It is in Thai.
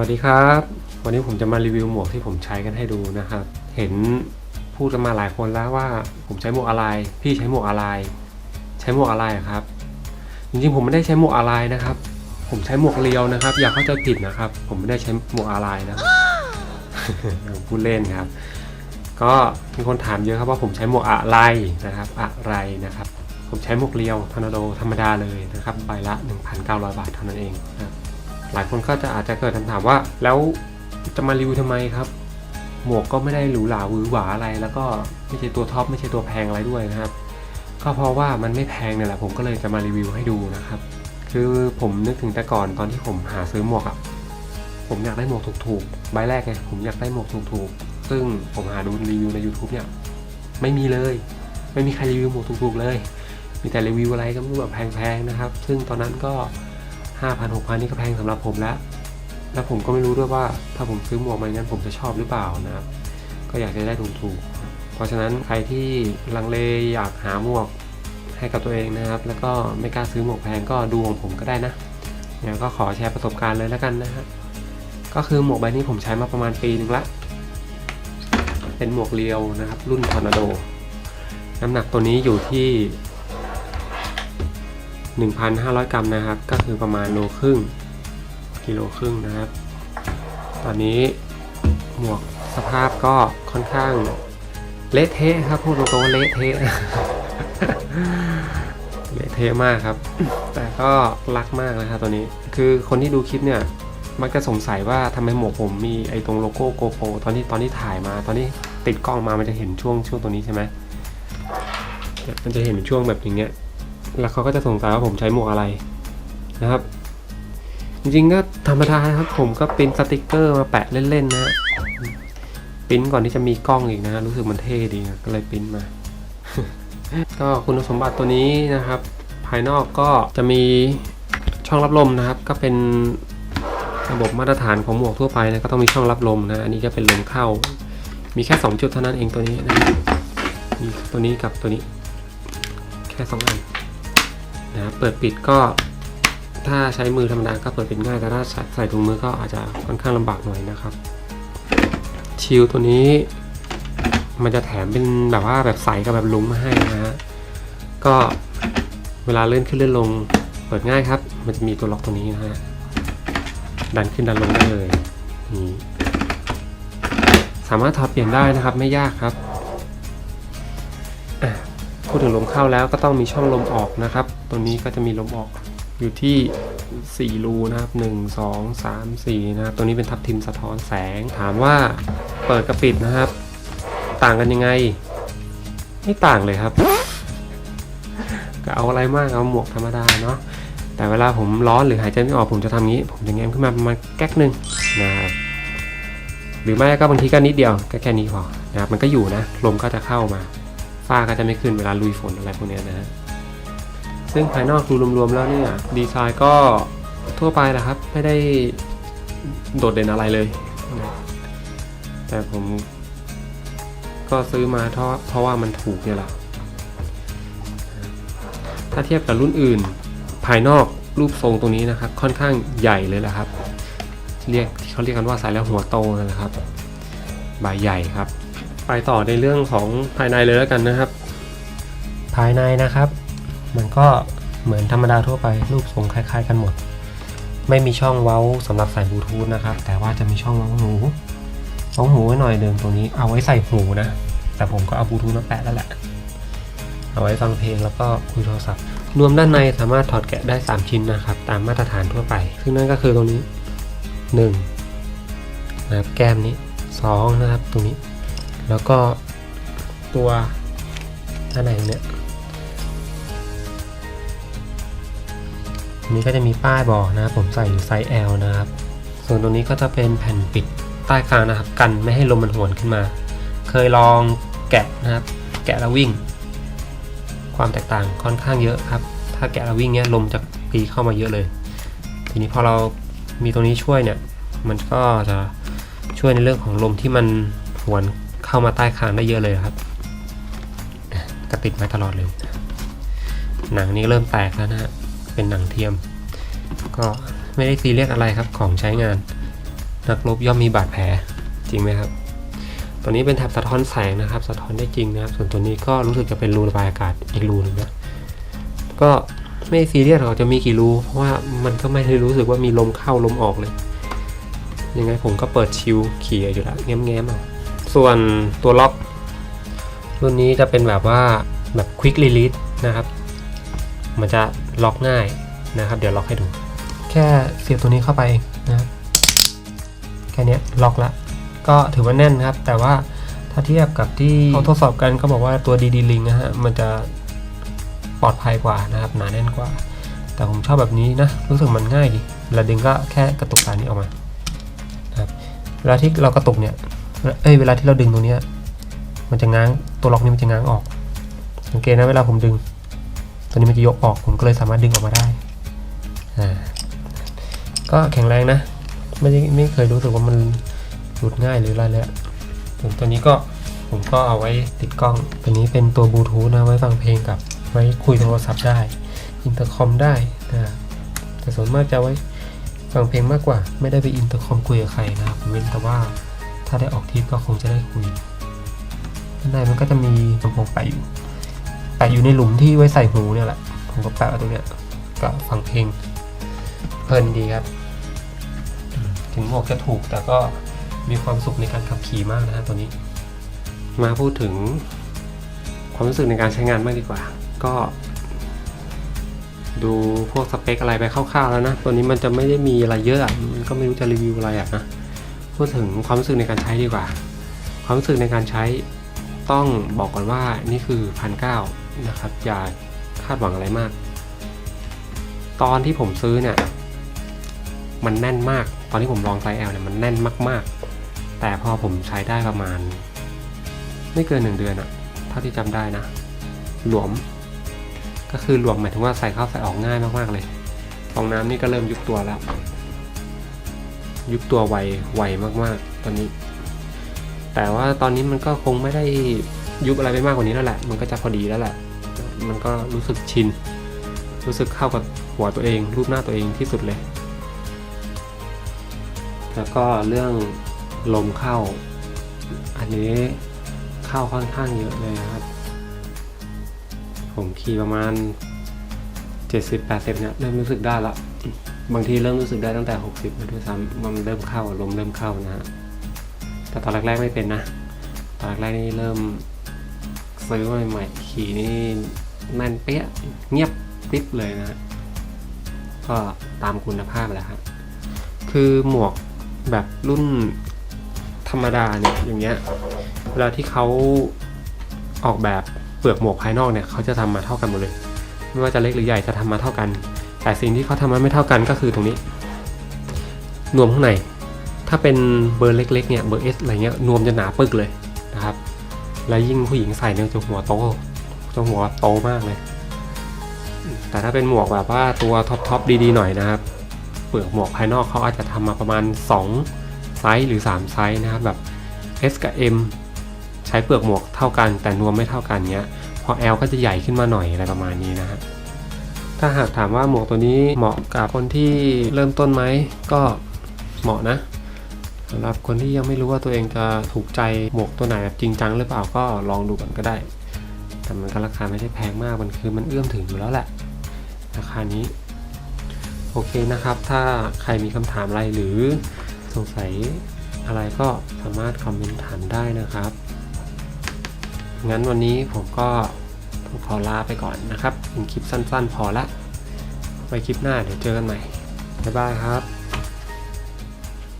วัสดีครับ วันนี้ผมจะมารีวิวหมวกที่ผมใช้กันให้ดูนะครับ เห็นพูดกันมาหลายคนแล้วว่าผมใช้หมวกอะไร พี่ใช้หมวกอะไร ใช้หมวกอะไรครับ จริงๆผมไม่ได้ใช้หมวกอะไรนะครับ ผมใช้หมวกเรียวนะครับ อย่าเข้าใจผิดนะครับ ผมไม่ได้ใช้หมวกอะไรนะครับพูดเล่นครับ ก็มีคนถามเยอะครับว่าผมใช้หมวกอะไรนะครับ อะไรนะครับ ผมใช้หมวกเรียวทอร์นาโดธรรมดาเลยนะครับใบละ 1,900 บาทเท่านั้นเองนะครับ หลายคนก็จะอาจจะเกิดคำถามว่า แล้วจะมารีวิวทำไมครับ หมวกก็ไม่ได้หรูหราหวือหวาอะไร แล้วก็ไม่ใช่ตัวท็อปไม่ใช่ตัวแพงอะไรด้วยนะครับ ก็เพราะว่ามันไม่แพงเนี่ยแหละผมก็เลยจะมารีวิวให้ดูนะครับ คือผมนึกถึงแต่ก่อนตอนที่ผมหาซื้อหมวกอะผมอยากได้หมวกถูกๆ ใบแรกไงผมอยากได้หมวกถูกๆ ซึ่งผมหาดูรีวิวใน YouTube เนี่ยไม่มีเลย ไม่มีใครรีวิวหมวกถูกๆเลย มีแต่รีวิวอะไรก็ไม่รู้แบบแพงๆนะครับ ซึ่งตอนนั้นก็ ห้าพันหกพันนี่ก็แพงสำหรับผมแล้ว แล้วผมก็ไม่รู้ด้วยว่าถ้าผมซื้อหมวกมานั้นผมจะชอบหรือเปล่านะครับ ก็อยากจะได้ถูกๆ เพราะฉะนั้นใครที่ลังเลอยากหาหมวกให้กับตัวเองนะครับ แล้วก็ไม่กล้าซื้อหมวกแพงก็ดูของผมก็ได้นะเนี่ยก็ขอแชร์ประสบการณ์เลยแล้วกันนะฮะ ก็คือหมวกใบนี้ผมใช้มาประมาณปีหนึ่งละ เป็นหมวกเรียวนะครับ รุ่นทอร์นาโด น้ำหนักตัวนี้อยู่ที่ 1,500 กรัมนะครับ ก็คือประมาณโลครึ่งกิโลครึ่งนะครับ ตอนนี้หมวกสภาพก็ค่อนข้างเละเทะครับพูดตรงๆเละเทะเละเทะมากครับ แต่ก็รักมากนะครับตัวนี้คือคนที่ดูคลิปเนี่ยมักจะสงสัยว่าทำไมหมวกผมมีไอ้ตรงโลโก้โกโปรตอนที่ตอนที่ถ่ายมา ตอนที่ติดกล้องมามันจะเห็นช่วงช่วงตัวนี้ใช่ไหมมันจะเห็นช่วงแบบอย่างเงี้ย แล้วเขาก็จะสงสัยว่าผมใช้หมวกอะไรนะครับ จริงๆก็ธรรมดาครับ ผมก็ปริ้นสติกเกอร์มาแปะเล่นๆนะปริ้นก่อนที่จะมีกล้องอีกนะ รู้สึกมันเท่ดีนะก็เลยปริ้นมา ก็คุณสมบัติตัวนี้นะครับ ภายนอกก็จะมีช่องรับลมนะครับ ก็เป็นระบบมาตรฐานของหมวกทั่วไปนะก็ต้องมีช่องรับลมนะ อันนี้ก็เป็นลมเข้า มีแค่ 2 จุดเท่านั้นเองตัวนี้นะมีตัวนี้กับตัวนี้ แค่ 2 อัน นะเปิดปิดก็ถ้าใช้มือธรรมดาก็เปิดปิดง่าย แต่ถ้าใส่ถุงมือก็อาจจะค่อนข้างลำบากหน่อยนะครับ ชิลตัวนี้มันจะแถมเป็นแบบว่าแบบใสกับแบบลุ้งมาให้นะฮะ ก็เวลาเลื่อนขึ้นเลื่อนลงเปิดง่ายครับ มันจะมีตัวล็อกตรงนี้นะฮะ ดันขึ้นดันลงได้เลยนี่สามารถถอดเปลี่ยนได้นะครับไม่ยากครับ พูดถึงลมเข้าแล้วก็ต้องมีช่องลมออกนะครับ ตัวนี้ก็จะมีลมออกอยู่ที่ 4 รูนะครับ 1 2 3 4 นะครับ ตัวนี้เป็นทับทิมสะท้อนแสง ถามว่าเปิดกับปิดนะครับ ต่างกันยังไง ไม่ต่างเลยครับ ก็เอาอะไรมากเอาหมวกธรรมดาเนาะ แต่เวลาผมร้อนหรือหายใจไม่ออกผมจะทำงี้ ผมจะแง้มขึ้นมาประมาณแก๊กหนึ่งนะครับ หรือไม่ก็บางทีก็นิดเดียวก็แค่นี้พอนะครับ มันก็อยู่นะ ลมก็จะเข้ามา ฝ้าก็จะไม่ขึ้นเวลาลุยฝนอะไรพวกเนี้ยนะฮะซึ่งภายนอกดูรวมๆแล้วเนี่ยดีไซน์ก็ทั่วไปแหละครับ ไม่ได้โดดเด่นอะไรเลยนะแต่ผมก็ซื้อมาเพราะเพราะว่ามันถูกเนี่ยแหละถ้าเทียบกับรุ่นอื่น ภายนอกรูปทรงตรงนี้นะครับ ค่อนข้างใหญ่เลยแหละครับ เรียกที่เขาเรียกกันว่าสายแล้วหัวโตนะครับ ใบใหญ่ครับ ไปต่อในเรื่องของภายในเลยแล้วกันนะครับ ภายในนะครับ มันก็เหมือนธรรมดาทั่วไปรูปทรงคล้าย ๆ กันหมด ไม่มีช่องเว้าสำหรับใส่บลูทูธนะครับ แต่ว่าจะมีช่องเว้าหูเว้าหูไว้หน่อยเดิมตรงนี้เอาไว้ใส่หูนะ แต่ผมก็เอาบลูทูธมาแปะแล้วแหละ เอาไว้ฟังเพลงแล้วก็คุยโทรศัพท์ รวมด้านในสามารถถอดแกะได้ 3 ชิ้นนะครับ ตามมาตรฐานทั่วไป ซึ่งนั่นก็คือตรงนี้ 1 นะครับแก้มนี้ 2 นะครับตรงนี้ แล้วก็ตัวด้านในเนี้ยนนี้ก็จะมีป้ายบอกนะครับผมใส่อยู่ไซส์ L นะครับ ส่วนตรงนี้ก็จะเป็นแผ่นปิดใต้คางนะครับ กันไม่ให้ลมมันหวนขึ้นมา เคยลองแกะนะครับ แกะแล้ววิ่ง ความแตกต่างค่อนข้างเยอะครับ ถ้าแกะแล้ววิ่งเนี้ยลมจะตีเข้ามาเยอะเลย ทีนี้พอเรามีตรงนี้ช่วยเนี่ย มันก็จะช่วยในเรื่องของลมที่มันหวน เข้ามาใต้คางได้เยอะเลยครับก็ติดไว้ตลอดเลย หนังนี้เริ่มแตกแล้วนะฮะเป็นหนังเทียม ก็ไม่ได้ซีเรียสอะไรครับของใช้งาน นักรบย่อมมีบาดแผลจริงไหมครับ ตัวนี้เป็นแถบสะท้อนแสงนะครับ สะท้อนได้จริงนะครับ ส่วนตัวนี้ก็รู้สึกจะเป็นรูระบายอากาศอีกรูหนึงนะก็ไม่ซีเรียสหรอกจะมีกี่รูเพราะว่ามันก็ไม่ได้รู้สึกว่ามีลมเข้าลมออกเลยยังไงผมก็เปิดชิวขี่อยู่ล้วแง้มๆเอา ส่วนตัวล็อก รุ่นนี้จะเป็นแบบว่าแบบ quick release นะครับ มันจะล็อกง่ายนะครับ เดี๋ยวล็อกให้ดู แค่เสียบตัวนี้เข้าไปนะครับแค่นี้ล็อกละ ก็ถือว่าแน่นครับ แต่ว่าถ้าเทียบกับที่เขาทดสอบกันเขาบอกว่าตัว DD Link นะฮะมันจะปลอดภัยกว่านะครับหนาแน่นกว่า แต่ผมชอบแบบนี้นะ รู้สึกมันง่ายดีเวลาดึงก็แค่กระตุกสายนี้ออกมาครับเวลาที่เรากระตุกเนี่ย เอ้ยเวลาที่เราดึงตรงนี้มันจะง้างตัวล็อกนี้มันจะง้างออก สังเกตนะเวลาผมดึง ตัวนี้มันจะยกออกผมก็เลยสามารถดึงออกมาได้อ่าก็แข็งแรงนะ ไม่ได้ไม่เคยรู้สึกว่ามันหลุดง่ายหรืออะไรเลยส่วนตัวนี้ก็ผมก็เอาไว้ติดกล้องตัวนี้เป็นตัวบลูทูธนะไว้ฟังเพลงกับไว้คุยโทรศัพท์ได้อินเตอร์คอมได้นะแต่ส่วนมากจะไว้ฟังเพลงมากกว่า ไม่ได้ไปอินเตอร์คอมคุยกับใครนะครับเว้นแต่ว่าาได้ออกทริปก็คงจะได้คุยข้างในมันก็จะมีลำโพงแปะอยู่แปะอยู่ในหลุมที่ไว้ใส่หูเนี่ยแหละ ผมก็แปะไว้ตรงเนี้ยก็ฟังเพลงเพลินดีครับ ถึงหมวกจะถูกแต่ก็มีความสุขในการขับขี่มากนะฮะตัวนี้ มาพูดถึงความรู้สึกในการใช้งานมากดีกว่า ก็ ดูพวกสเปคอะไรไปคร่าวๆแล้วนะ ตัวนี้มันจะไม่ได้มีอะไรเยอะอะมันก็ไม่รู้จะรีวิวอะไรอะนะ พูดถึงความรู้สึกในการใช้ดีกว่า ความรู้สึกในการใช้ต้องบอกก่อนว่านี่คือพันเก้านะครับ อย่าคาดหวังอะไรมาก ตอนที่ผมซื้อเนี่ยมันแน่นมาก ตอนที่ผมลองไซส์ L เนี่ยมันแน่นมาก ๆ แต่พอผมใช้ได้ประมาณ ไม่เกินหนึ่งเดือนอะเท่าที่จำได้นะ หลวม ก็คือหลวมหมายถึงว่าใส่เข้าใส่ออกง่ายมากๆเลย ฟองน้ำนี่ก็เริ่มยุบตัวแล้ว ยุบตัวไวไวมากๆ ตอนนี้ แต่ว่าตอนนี้มันก็คงไม่ได้ยุบอะไรไปมากกว่านี้แล้วแหละ มันก็จะพอดีแล้วแหละ มันก็รู้สึกชิน รู้สึกเข้ากับหัวตัวเอง รูปหน้าตัวเองที่สุดเลย แล้วก็เรื่องลมเข้า อันนี้เข้าค่อนข้างเยอะเลยครับ ผมขี่ประมาณ 70-80เนี่ยเริ่มรู้สึกได้ละ บางทีเริ่มรู้สึกได้ตั้งแต่ 60แล้วด้วยซ้ำว่ามันเริ่มเข้าลมเริ่มเข้านะฮะแต่ตอนแรกๆไม่เป็นนะตอนแรกๆนี่เริ่มซื้อใหม่ๆขี่นี่แน่นเปี้ยเงียบกริบเลยนะฮะก็ตามคุณภาพแหละครับคือหมวกแบบรุ่นธรรมดาเนี่ยอย่างเงี้ยเวลาที่เขาออกแบบเปลือกหมวกภายนอกเนี่ยเขาจะทำมาเท่ากันหมดเลย ไม่ว่าจะเล็กหรือใหญ่จะทำมาเท่ากัน แต่สิ่งที่เขาทำมาไม่เท่ากันก็คือตรงนี้นวมข้างใน ถ้าเป็นเบอร์เล็กๆเนี่ยเบอร์เอสอะไรเงี้ยนวมจะหนาปึกเลยนะครับ แล้วยิ่งผู้หญิงใส่เนี่ยจะหัวโตจะหัวโตมากเลย แต่ถ้าเป็นหมวกแบบว่าตัวท็อปทอปดีๆหน่อยนะครับ เปลือกหมวกภายนอกเขาอาจจะทำมาประมาณ 2 ไซส์หรือ 3 ไซส์นะครับแบบ S กับ M ใช้เปลือกหมวกเท่ากันแต่นวมไม่เท่ากันเนี้ยพอ L ก็จะใหญ่ขึ้นมาหน่อยอะไรประมาณนี้นะฮะ ถ้าหากถามว่าหมวกตัวนี้เหมาะกับคนที่เริ่มต้นไหม ก็เหมาะนะสำหรับคนที่ยังไม่รู้ว่าตัวเองจะถูกใจหมวกตัวไหนแบบจริงจังหรือเปล่าก็ลองดูกันก็ได้ แต่มันก็ราคาไม่ได้แพงมากมันคือมันเอื้อมถึงอยู่แล้วแหละ ราคานี้ โอเคนะครับ ถ้าใครมีคำถามอะไรหรือสงสัยอะไรก็สามารถคอมเมนต์ถามได้นะครับ งั้นวันนี้ผมก็ ขอลาไปก่อนนะครับเป็นคลิปสั้นๆ พอละ ไว้คลิปหน้าเดี๋ยวเจอกันใหม่ บ๊ายบายครับ